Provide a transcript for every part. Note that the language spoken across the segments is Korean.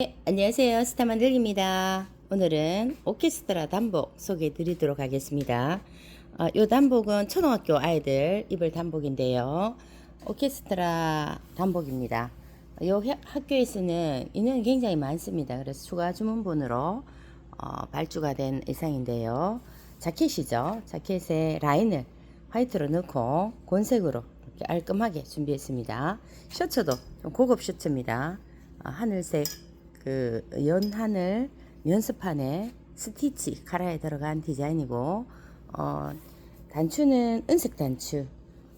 네, 안녕하세요. 스타만들입니다. 오늘은 오케스트라 단복 소개해 드리도록 하겠습니다. 어, 이 단복은 초등학교 아이들 입을 단복인데요. 오케스트라 단복입니다. 이 학교에서는 인원이 굉장히 많습니다. 그래서 추가 주문본으로 어, 발주가 된 의상인데요. 자켓이죠. 자켓에 라인을 화이트로 넣고 곤색으로 이렇게 깔끔하게 준비했습니다. 셔츠도 좀 고급 셔츠입니다. 아, 하늘색 그 연하늘 연습판에 스티치 카라에 들어간 디자인이고 어, 단추는 은색 단추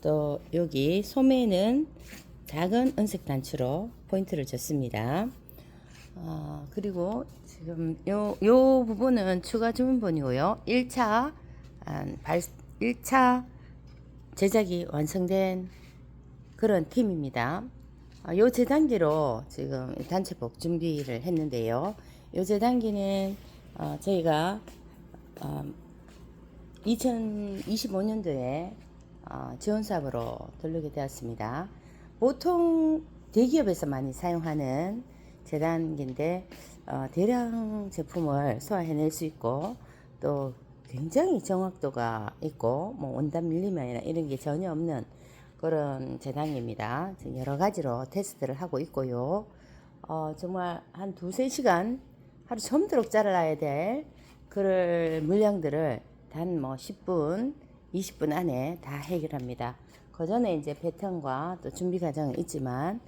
또 여기 소매는 작은 은색 단추로 포인트를 줬습니다. 어, 그리고 지금 요, 요 부분은 추가 주문본이고요. 1차, 한 발, 1차 제작이 완성된 그런 팀입니다. 아, 요 재단기로 지금 단체복 준비를 했는데요. 요 재단기는 어, 저희가 어, 2025년도에 어, 지원 사업으로 들르게 되었습니다. 보통 대기업에서 많이 사용하는 재단기인데 어, 대량 제품을 소화해낼 수 있고 또 굉장히 정확도가 있고 뭐 원단 밀리면이나 이런 게 전혀 없는 그런 재단입니다. 여러 가지로 테스트를 하고 있고요. 어, 정말 한 두세 시간 하루 점도록 잘라야 될 그럴 물량들을 단 뭐 10분, 20분 안에 다 해결합니다. 그 전에 이제 패턴과 또 준비 과정은 있지만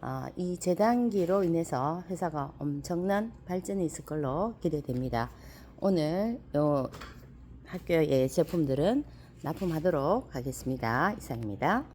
어, 이 재단기로 인해서 회사가 엄청난 발전이 있을 걸로 기대됩니다. 오늘 요 학교의 제품들은 납품하도록 하겠습니다. 이상입니다.